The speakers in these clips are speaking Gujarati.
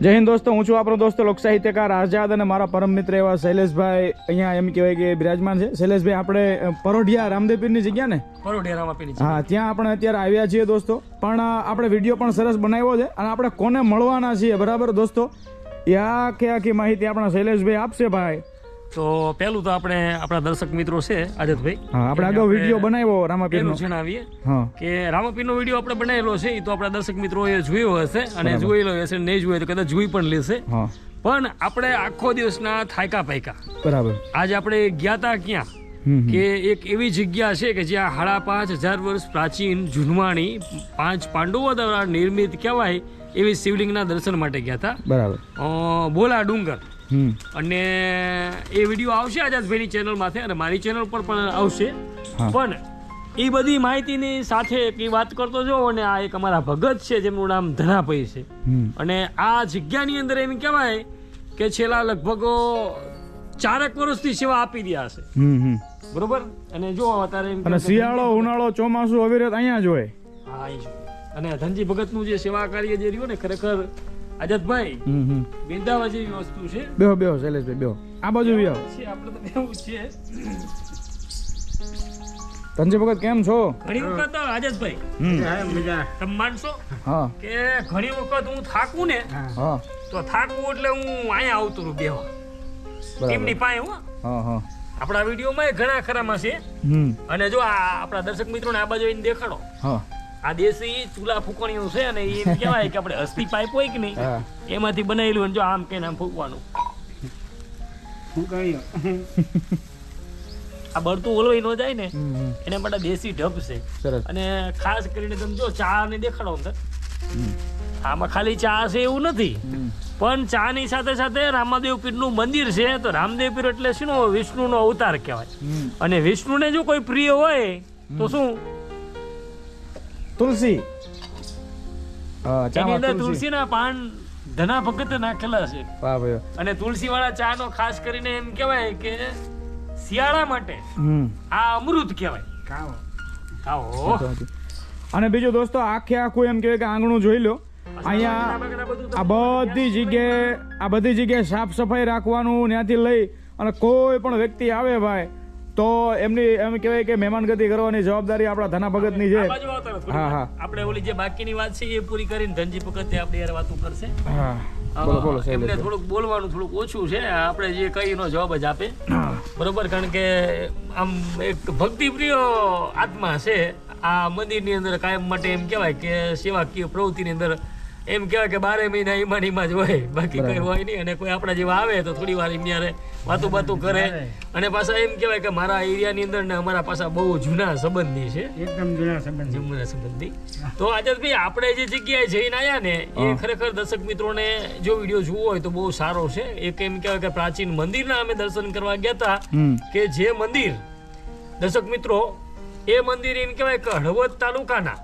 જય હિન્દ દોસ્તો હું છું આપણો દોસ્તો લોક સાહિત્યકાર આઝાદ અને મારા પરમ મિત્ર એવા શૈલેષભાઈ. અહીંયા એમ કહેવાય કે બિરાજમાન છે. શૈલેષભાઈ આપણે પરોઢિયા રામદેવપીરની જગ્યા ને? હા ત્યાં આપણે અત્યારે આવ્યા છીએ દોસ્તો. પણ આપણે વીડિયો પણ સરસ બનાવ્યો છે અને આપણે કોને મળવાના છીએ? બરાબર દોસ્તો? એ આખી આખી માહિતી આપણા શૈલેષભાઈ આપશે ભાઈ. તો પહેલું તો આપણે આપણા દર્શક મિત્રો છે આદતભાઈ હા આપણે અગાઉ વીડિયો બનાવ્યો રામાપીરનો. પેલું જણાવીએ કે કે રામાપીરનો વીડિયો આપણે બનાવેલો છે એ તો આપણા દર્શક મિત્રોએ જોયો હશે અને જોયેલો હશે નહીં જોયો તો કદાચ જોઈ પણ લેશે. પણ આપણે આખો દિવસના થાયકા પાયકા. બરાબર. આજે આપણે ગયા તા ક્યાં. કે એક એવી જગ્યા છે કે જ્યાં સાડા પાંચ હજાર વર્ષ પ્રાચીન જુનવાણી પાંચ પાંડવો દ્વારા નિર્મિત કહેવાય એવી શિવલિંગના દર્શન માટે ગયા હતા બરાબર. બોલા ડુંગર. અને એ વીડિયો આવશે આઝાદભાઈની માથે અને મારી ચેનલ પર પણ આવશે. પણ એ બધી માહિતીની સાથે એક વાત કરતો જો અને આ એક અમારા ભગત છે જેમનું નામ ધનાભાઈ છે. અને આ જગ્યાની અંદર એમ કહેવાય કે છેલ્લા લગભગ ચારેક વર્ષથી સેવા આપી રહ્યા છે. હમ હમ. બરોબર? અને જો અત્યારે અને શિયાળો ઉનાળો ચોમાસું અવિરત અહીંયા જ હોય. હા એ અને ધનજી ભગતનું જે સેવા કાર્ય જે રહ્યું ને ખરેખર હમ હમ. જેવી વસ્તુ છે. બેહો બેહો શૈલેષભાઈ બેહો. આ બાજુ બેહો. છે આપણે તો એવું છે. ધનજી ભગત કેમ છો? ઘણી વખત આઝાદભાઈ તમે માનશો હા. કે ઘણી વખત હું થાકું ને હા. તો થાકું એટલે હું અહીંયા આવતો રહું બેહો એમની પાસે હું. હા હા. આપણા વિડીયોમાં ઘણા ખરામાં છે. અને જો આ આપણા દર્શક મિત્રોને આ બાજુ આવીને દેખાડો. હા. આ દેશી ચૂલા ફૂકણીઓ છે અને એ એમ કહેવાય કે આપણે અસ્થિ પાઇપ હોય કે નહીં એમાંથી બનાવેલું જો આમ કે આમ ફૂકવાનું. આ બળતું ઓલવાઈ ન જાય ને એના માટે દેશી ઢબ છે. અને ખાસ કરીને તમે જો ચા ને દેખાડો અંદર. આમાં ખાલી ચા છે એવું નથી. પણ ચા ની સાથે સાથે રામાદેવ પીરનું મંદિર છે તો રામદેવ પીર એટલે શું વિષ્ણુનો અવતાર કહેવાય. અને વિષ્ણુ ને જો કોઈ પ્રિય હોય તો શું? તુલસી. એની અંદર તુલસી. તુલસીના પાન ધના ભગત નાખેલા છે. વાહ ભાઈ. અને તુલસી વાળા ચા નો ખાસ કરીને એમ કહેવાય કે શિયાળા માટે આ અમૃત કહેવાય. ખાઓ. અને બીજું દોસ્તો આખે આખું એમ કહેવાય કે આંગણું જોઈ લો. અહીંયા આ બધી જગ્યાએ આ બધી જગ્યાએ સાફ સફાઈ રાખવાનું ત્યાંથી લઈ અને કોઈ પણ વ્યક્તિ આવે ભાઈ તો એમની એમ કહેવાય કે મહેમાનગતિ કરવાની જવાબદારી આપણા ધના ભગતની છે. હા, હા. આપણે ઓલી જે બાકીની વાત છે એ પૂરી કરીને ધનજી ભગત આપણી યાર વાતો કરશે. હા. બોલો બોલો એમને થોડુંક બોલવાનું થોડુંક ઓછું છે. આપણે જે કહી નો જવાબ જ આપે. બરોબર? કારણ કે આમ એક ભક્તિપ્રિય આત્મા છે. આ મંદિરની અંદર કાયમ માટે એમ કહેવાય કે સેવાકીય પ્રવૃત્તિની અંદર એમ કહેવાય કે બારે મહિના ઈમાન ઈમાં જ હોય. બાકી કઈ હોય નહીં અને કોઈ આપણા જેવા આવે તો થોડી વાર એમની વાતું બાતું કરે. અને પાછા એમ કહેવાય કે મારા એરિયાની અંદર ને અમારા પાછા બહુ જૂના સંબંધી છે. એકદમ જૂના સંબંધ. જૂના સંબંધી. તો આઝાદભાઈ આપણે જે જગ્યાએ જઈને આવ્યા ને એ ખરેખર દર્શક મિત્રોને જો વીડિયો જોવો હોય તો બહુ સારો છે. એક એમ કહેવાય કે પ્રાચીન મંદિરના અમે દર્શન કરવા ગયા હતા કે જે મંદિર દર્શક મિત્રો એ મંદિર એમ કહેવાય કે હળવદ તાલુકાના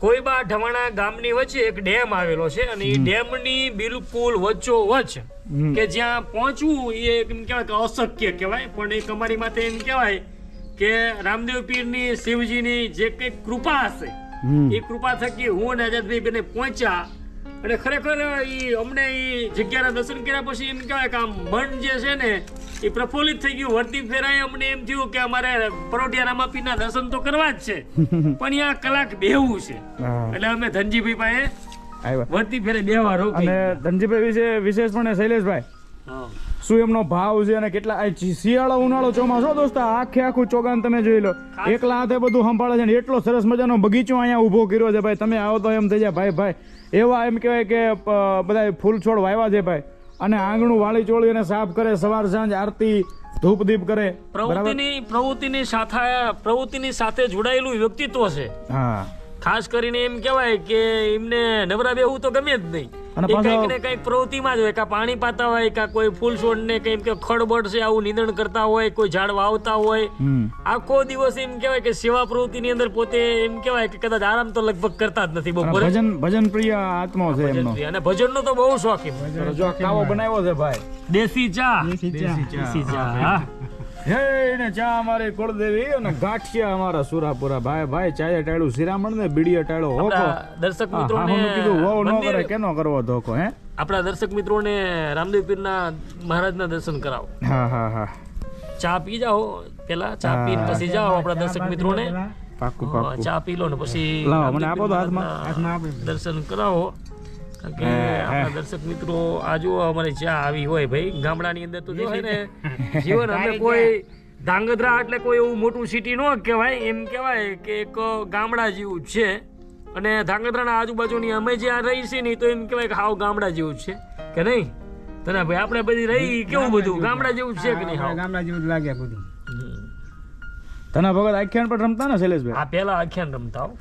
કોઈબા ઢવાણા ગામની વચ્ચે એક ડેમ આવેલો છે અને એ ડેમની બિલકુલ વચ્ચો વચ્ચ કે જ્યાં પહોંચવું એ એમ કહેવાય કે અશક્ય કહેવાય. પણ એક અમારી માથે એમ કહેવાય કે રામદેવ પીરની શિવજીની જે કંઈક કૃપા હશે એ કૃપા થકી હું અને આઝાદભાઈ બેને પહોંચ્યા અને ખરેખર ઈ અમને એ જગ્યાના દર્શન કર્યા પછી એમ કહેવાય કે આમ મન જે છે ને એ પ્રફુલ્લિત થઈ ગયું. વર્તી ફેરાય અમને એમ થયું કે અમારે પરોઢિયા રામાપીના દર્શન તો કરવા જ છે પણ આ કલાક બેહવું છે. એટલે અમે ધનજીભાઈ પાસે વર્તી ફેરે બેવા રોકી અને ધનજીભાઈ વિશે વિશેષપણે શૈલેષભાઈ. હા. શું એમનો ભાવ છે અને કેટલા શિયાળો ઉનાળો ચોમાસો દોસ્તો આખે આખું ચોગાન તમે જોઈ લો. એકલા હાથે બધું સંભાળે છે ને એટલો સરસ મજાનો બગીચો અહીંયા ઊભો કર્યો છે ભાઈ. તમે આવો તો એમ થઈ જાય ભાઈ ભાઈ. એવા એમ કહેવાય કે બધા ફૂલ છોડ વાવ્યા છે ભાઈ. અને આંગણું વાળી ચોળી અને સાફ કરે સવાર સાંજ આરતી ધૂપ દીપ કરે. પ્રવૃત્તિની પ્રવૃત્તિની સાથે પ્રવૃત્તિની સાથે જોડાયેલું વ્યક્તિત્વ છે. હા. ખાસ કરીને એમ કહેવાય કે એમને નવરા બેહવું તો ગમે જ નહીં. અને કંઈક ને કંઈક પ્રવૃત્તિમાં જ હોય કાં પાણી પાતા હોય કાં કોઈ ફૂલ છોડ ને કંઈક કે ખડબડ છે આવું નિંદણ કરતા હોય કોઈ ઝાડ વાવતા હોય. આખો દિવસ એમ કહેવાય કે સેવા પ્રવૃત્તિની અંદર પોતે એમ કહેવાય કે કદાચ આરામ તો લગભગ કરતા જ નથી બપોરે. ભજન ભજન પ્રિય આત્મા છે એમનો. અને ભજનનો તો બહુ શોખીન જો કાવો બનાવ્યો છે ભાઈ. દેશી ચા. દેશી ચા. દેશી ચા. ને ચા અમારી કુળદેવી અને ગાંઠિયા અમારા સુરાપુરા ભાઈ. ભાઈ ચાય ટાળું શિરામણ ને બીડીએ ટાળો હોકો આપણા દર્શક મિત્રો મિત્રોને હું કીધું વહુ ન કરે કેનો કરવો ધોકો હે? આપણા દર્શક મિત્રોને રામદેવ પીરના મહારાજના દર્શન કરાવો. હા હા હા. ચા પી જાઓ પેલા ચા પીને પછી જાઓ આપણા દર્શક મિત્રોને. ને ચા પી લો ને પછી મને આપો તો હાથમાં. દર્શન કરાવો. કે આપણા દર્શક મિત્રો આ જો અમારે ચા આવી હોય ભાઈ. ગામડાની અંદર તો જો ને જીવન અમે કોઈ ધાંગધ્રા એટલે કોઈ એવું મોટું સિટી ન કહેવાય. એમ કહેવાય કે એક ગામડા જેવું છે. અને ધાંગધ્રાના આજુબાજુની અમે જ્યાં રહી છે ને તો એમ કહેવાય કે હાવ ગામડા જેવું છે. કે નહીં? તને ભાઈ આપણે બધી રહી કેવું બધું? ગામડા જેવું છે કે નહીં ગામડા જેવું લાગે બધું. તને ભગત આખ્યાન પણ રમતા ને શૈલેષભાઈ? આ પેલા આખ્યાન રમતા હો.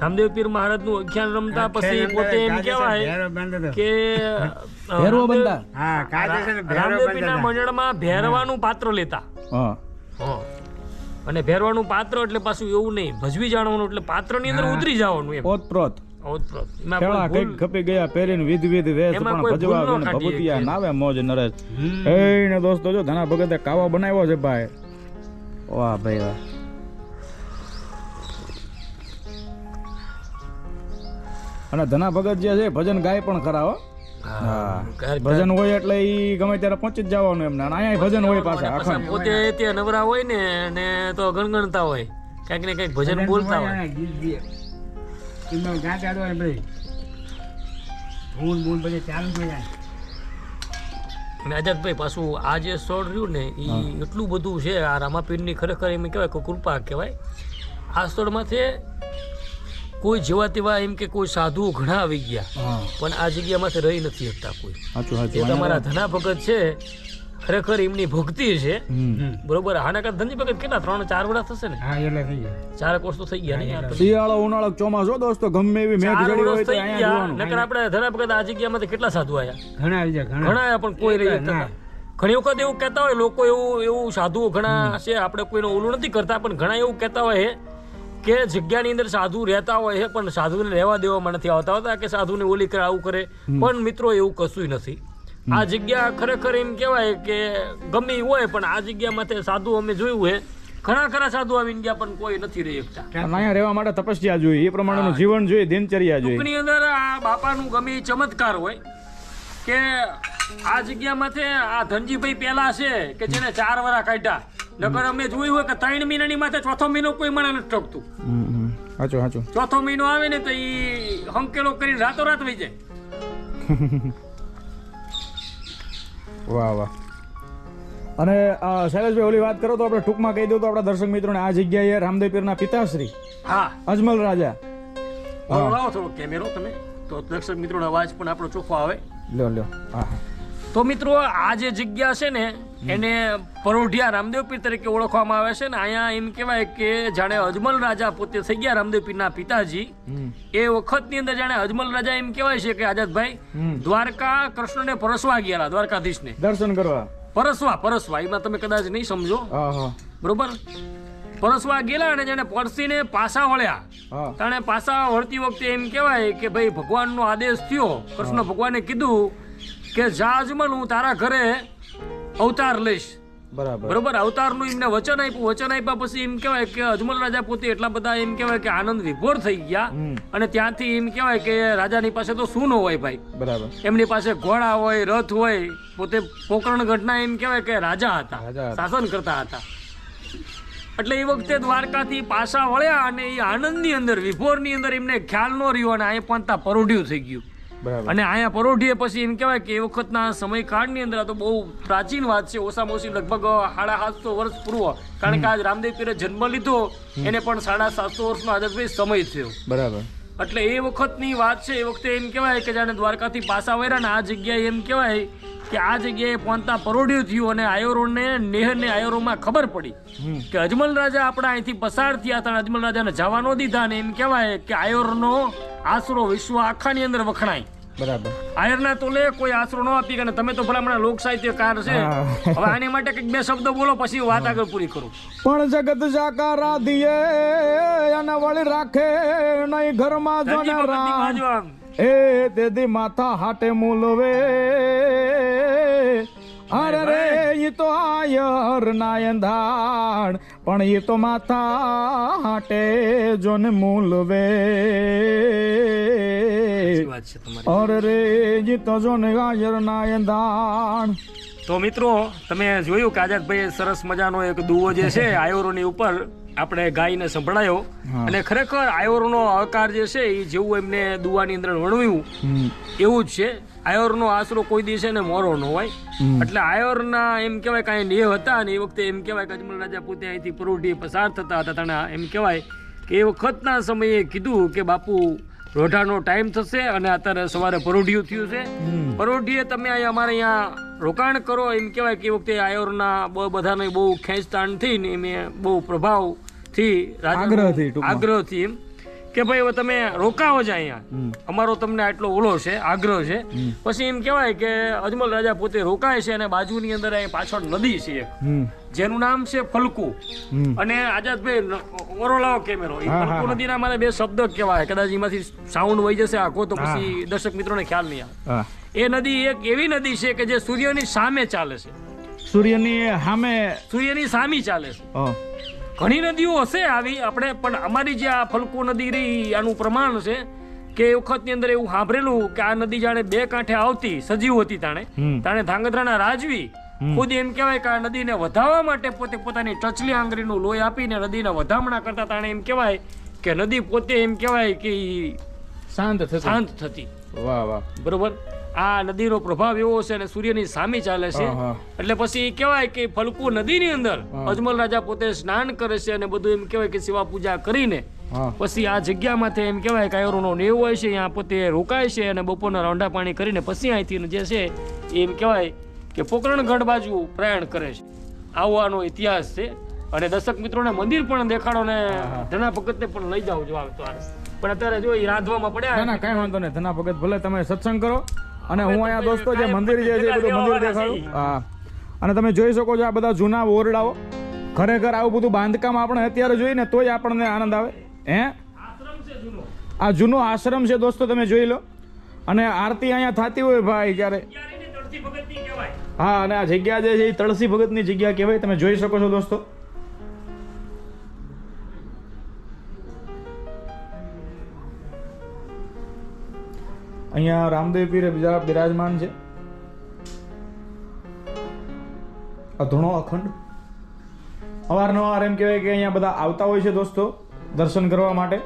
રામદેવ પીર મહારાજનું અખ્યાન રમતા પછી પોતે એમ કહેવાય ભેરો બાંધો તો. કે ભેરવો બનતા ને રામદેવ મંડળમાં ભેરવાનું પાત્ર લેતા. અને ભેરવાનું પાત્ર એટલે પાછું એવું નહીં ભજવી જાણવાનું એટલે પાત્રની અંદર ઉતરી જવાનું એમ. ઓતપ્રોત. ખપી ગયા પહેરીને વિધ વિધ વેશ પણ ભજવા ન ભભૂતિયા નાવે મોજ નરેશ. એ ને દોસ્તો જો ધના ભગતે કાવા બનાવ્યો છે ભાઈ. વાહ ભાઈ વાહ. અને ધના ભગત જે છે ભજન ગાય પણ ખરા હો હા. ઘર- ભજન હોય એટલે એ ગમે ત્યારે પહોંચી જ જવાનું એમને. અહીંયા ભજન હોય પાછા આખા. પોતે ત્યાં નવરા હોય ને ને તો ગણગણતા હોય. કંઈક ને કંઈક ભજન બોલતા હોય અને અજાતભાઈ પાછું આ જે સ્થળ રહ્યું ને એ એટલું બધું છે આ રામાપીરની ખરેખર એમ કહેવાય કે કૃપા કહેવાય. આ સ્થળમાંથી કોઈ જેવા તેવા એમ કે કોઈ સાધુઓ ઘણા આવી ગયા પણ આ જગ્યામાંથી રહી નથી શકતા કોઈ. તમારા ધના ભગત છે ખરેખર એમની ભક્તિ છે. બરોબર આના કરતા ધનજી ભગત કેટલા ત્રણ ચાર વડા થશે ને? હા એટલે થઈ જાય ચાર કોર્સ તો થઈ ગયા ને શિયાળો ઉનાળો ચોમાસો દોસ્તો ગમે એવી મેઘ જડી હોય તો અહીંયા જોવાનું. નકર આપણે ધના ભગત આ જગ્યામાંથી કેટલા સાધુ આયા? ઘણા આવી ગયા ઘણા. આયા પણ કોઈ રહી શકતા. ઘણી વખત એવું કહેતા હોય લોકો એવું એવું સાધુઓ ઘણા છે આપણે કોઈનો ઓલું નથી કરતા પણ ઘણા એવું કહેતા હોય કે જગ્યાની અંદર સાધુ રહેતા હોય છે પણ સાધુને રહેવા દેવામાં નથી આવતા. હોતા કે સાધુને ઓલી કરે આવું કરે. પણ મિત્રો એવું કશું નથી. આ જગ્યા ખરેખર એમ કહેવાય કે ગમે હોય પણ આ જગ્યામાં સાધુ અમે જોયું છે. ઘણા ખરા સાધુ આવીને ગયા પણ કોઈ નથી રહી શકતા. અહીંયા રહેવા માટે તપસ્યા જોઈએ. એ પ્રમાણેનું જીવન જોઈએ દિનચર્યા જોઈએ. એની અંદર આ બાપાનું ગમે ચમત્કાર હોય કે આ જગ્યામાંથી આ ધનજીભાઈ પેલા છે કે જેને ચાર વરા કાઢ્યા. નકર અમે જોયું હોય કે ત્રણ મહિનાની માથે ચોથો મહિનો કોઈ મને નથી ટકતું. સાચું સાચું ચોથો મહિનો આવે ને તો એ હંકેલો કરીને રાતોરાત વહી જાય. વાહ વાહ. અને શૈલેષભાઈ ઓલી વાત કરો તો આપણે ટૂંકમાં કહી દઉં તો આપણા દર્શક મિત્રોને આ જગ્યાએ રામદેવ પીરના પિતાશ્રી હા. અજમલ રાજા. હા. લાવો થોડો કેમેરો તમે તો દર્શક મિત્રોનો અવાજ પણ આપણો ચોખ્ખો આવે. લ્યો લ્યો. હા હા. તો મિત્રો આ જે જગ્યા છે ને એને પરોઢિયા રામદેવ પીર તરીકે ઓળખવામાં આવે છે ને અહીંયા એમ કહેવાય કે જાણે અજમલ રાજા પોતે થઈ ગયા રામદેવપીરના પિતાજી. એ વખતની અંદર જાણે અજમલ રાજા એમ કહેવાય છે કે આઝાદભાઈ. દ્વારકા કૃષ્ણને પરસવા ગયા દ્વારકાધીશને. દર્શન કરવા. પરસવા પરસવા એમાં તમે કદાચ નહીં સમજો. બરોબર? પરસવા ગયેલા અને જેને પરસીને પાસા વળ્યા. તાણે પાસા વળતી વખતે એમ કહેવાય કે ભાઈ ભગવાનનો આદેશ થયો. કૃષ્ણ ભગવાને કીધું કે જા અજમલ હું તારા ઘરે અવતાર લઈશ. બરાબર. બરોબર? અવતારનું એમને વચન આપ્યું. વચન આપ્યા પછી એમ કહેવાય કે અજમલ રાજા પોતે એટલા બધા એમ કહેવાય કે આનંદ વિભોર થઈ ગયા. અને ત્યાંથી એમ કહેવાય કે રાજાની પાસે તો શું ન હોય ભાઈ? બરાબર. એમની પાસે ઘોડા હોય રથ હોય પોતે પોકરણ ઘટના એમ કહેવાય કે રાજા હતા. શાસન કરતા હતા. એટલે એ વખતે દ્વારકાથી પાછા વળ્યા અને એ આનંદની અંદર વિભોરની અંદર એમને ખ્યાલ ન રહ્યો અને અહીં ત્યાં પરોઢ્યું થઈ ગયું. અને અહીંયા પરોઢીએ પછી એમ કહેવાય કે એ વખતના સમયકાળની અંદર આ તો બહુ પ્રાચીન વાત છે. ઓછામાં ઓછી લગભગ સાડા સાતસો વર્ષ પૂર્વ. કારણ કે આજ રામદેવ પીરે જન્મ લીધો એને પણ સાડા સાતસો વર્ષનો આદર્શભાઈ સમય થયો. બરાબર. એટલે એ વખતની વાત છે એ વખતે એમ કહેવાય કે જાણે દ્વારકાથી પાછા વળ્યા ને આ જગ્યાએ એમ કહેવાય કે આ જગ્યાએ પહોંચતા પરોઢ્યું થયું અને આયોરોને નેહરને આયોરોમાં ખબર પડી કે અજમલ રાજા આપણા અહીંથી પસાર થયા હતા અજમલ રાજાને જવા ન દીધા ને એમ કહેવાય કે આયોરનો આશરો વિશ્વ આખાની અંદર વખણાય. બરાબર. આયરના તોલે કોઈ આશરો ન આપી અને તમે તો ભલામણા લોક સાહિત્યકાર છે હવે આની માટે કંઈક બે શબ્દો બોલો પછી વાત આગળ પૂરી કરું. પણ જગત સાકાર રાધીએ અને વળી રાખે નહીં ઘરમાં જોને રામ એ દેદી માથા હાટે મૂલવે. અરે રે ઈ તો આયર નાયંધાણ પણ ઈ તો માથા હાટે જોન મૂલવે અરે રે ઈ તો જોન આયર નાયંધાણ તો મિત્રો તમે જોયું કે આઝાદભાઈ સરસ મજાનો એક દુવો જે છે આયોરોની ઉપર આપણે ગાયને સંભળાયો. અને ખરેખર આયોરનો આકાર જે છે એ જેવું એમને દુવાની અંદર વર્ણવ્યું. એવું જ છે. આયોરનો આશરો કોઈ દિવસે ને મોરો ન હોય. એટલે આયોરના એમ કહેવાય કાંઈ નેહ હતા ને એ વખતે એમ કહેવાય કે અજમલ રાજા પોતે અહીંથી પરોઢી પસાર થતા હતા. તને એમ કહેવાય કે એ વખતના સમયે કીધું કે બાપુ રોઢાનો ટાઈમ થશે અને અત્યારે સવારે પરોઢિયું થયું છે. પરોઢીએ તમે અહીં અમારે અહીંયા રોકાણ કરો. એમ કહેવાય કે એ વખતે આયોરના બહુ બધાને બહુ ખેંચતાણ થઈ ને એમ બહુ પ્રભાવથી આગ્રહથી. આગ્રહથી એમ કે ભાઈ હવે તમે રોકાવો જ અહીંયા. અમારો તમને આટલો ઓલો છે આગ્રહ છે. પછી એમ કહેવાય કે અજમલ રાજા પોતે રોકાય છે અને બાજુની અંદર અહીં પાછળ નદી છે એક, જેનું નામ છે ફલકુ. અને આઝાદભાઈ ઓરોલાવો કેમેરો. એ ફલકુ નદીના મારે બે શબ્દ કહેવાય. કદાચ એમાંથી સાઉન્ડ વહી જશે આખો તો પછી દર્શક મિત્રોને ખ્યાલ નહીં આવે. એ નદી એક એવી નદી છે કે જે સૂર્યની સામે ચાલે છે. સૂર્યની સામે સૂર્યની સામી ચાલે છે. ઘણી નદીઓ હશે આવી આપણે પણ અમારી જે આ ફલકો નદી રહી આનું પ્રમાણ છે કે એ વખતની અંદર એવું સાંભળેલું કે આ નદી જાણે બે કાંઠે આવતી સજીવ હતી તાણે. તાણે ધાંગધ્રાના રાજવી ખુદ એમ કહેવાય કે આ નદીને વધાવવા માટે પોતે પોતાની ટચલી આંગળીનું લોહી આપીને નદીને વધામણા કરતા તાણે એમ કહેવાય કે નદી પોતે એમ કહેવાય કે શાંત શાંત થતી. વાહ વાહ. બરોબર? આ નદીનો પ્રભાવ એવો છે અને સૂર્યની સામે ચાલે છે. એટલે પછી કહેવાય કે ફલકુ નદીની અંદર અજમલ રાજા પોતે સ્નાન કરે છે અને બધું એમ કહેવાય કે સેવા પૂજા કરીને પછી આ જગ્યામાંથી એમ કહેવાય કે આયોરોનો નેવ હોય છે અહીંયા પોતે રોકાય છે અને બપોરના રાંડા પાણી કરીને પછી અહીંથી જે છે એમ કહેવાય કે પોકરણગઢ બાજુ પ્રયાણ કરે છે. આવવાનો ઇતિહાસ છે અને દર્શક મિત્રોને મંદિર પણ દેખાડો ને ધના ભગતને પણ લઈ જાઓ જો આવે તો પણ અત્યારે જો એ રાંધવામાં પડ્યા ના કઈ વાંધો નહીં. ધના ભગત ભલે તમે સત્સંગ કરો. અને હું અહીંયા દોસ્તો જે મંદિર જે છે બધું મંદિર દેખાડું. હા. અને તમે જોઈ શકો છો આ બધા જૂના ઓરડાઓ. ખરેખર આવું બધું બાંધકામ આપણે અત્યારે જોઈએ ને તોય આપણને આનંદ આવે. હે? આ જૂનો આશ્રમ છે દોસ્તો તમે જોઈ લો. અને આરતી અહીંયા થતી હોય ભાઈ કહેવાય. હા અને આ જગ્યા જે છે એ તળસી ભગતની જગ્યા કહેવાય. તમે જોઈ શકો છો દોસ્તો. અહીંયા રામદેવ પીર બીજા બિરાજમાન છે. અધૂણો અખંડ. અવારનવાર એમ કહેવાય કે અહીંયા બધા આવતા હોય છે દોસ્તો, દર્શન કરવા માટે.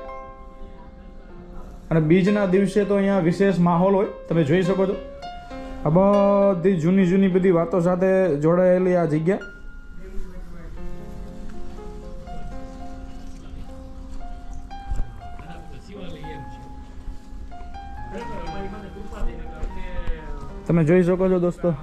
અને બીજના દિવસે તો અહીંયા વિશેષ માહોલ હોય, તમે જોઈ શકો છો. આ બધી જૂની જૂની બધી વાતો સાથે જોડાયેલી આ જગ્યા. તમે જોઈ શકો છો દોસ્તો.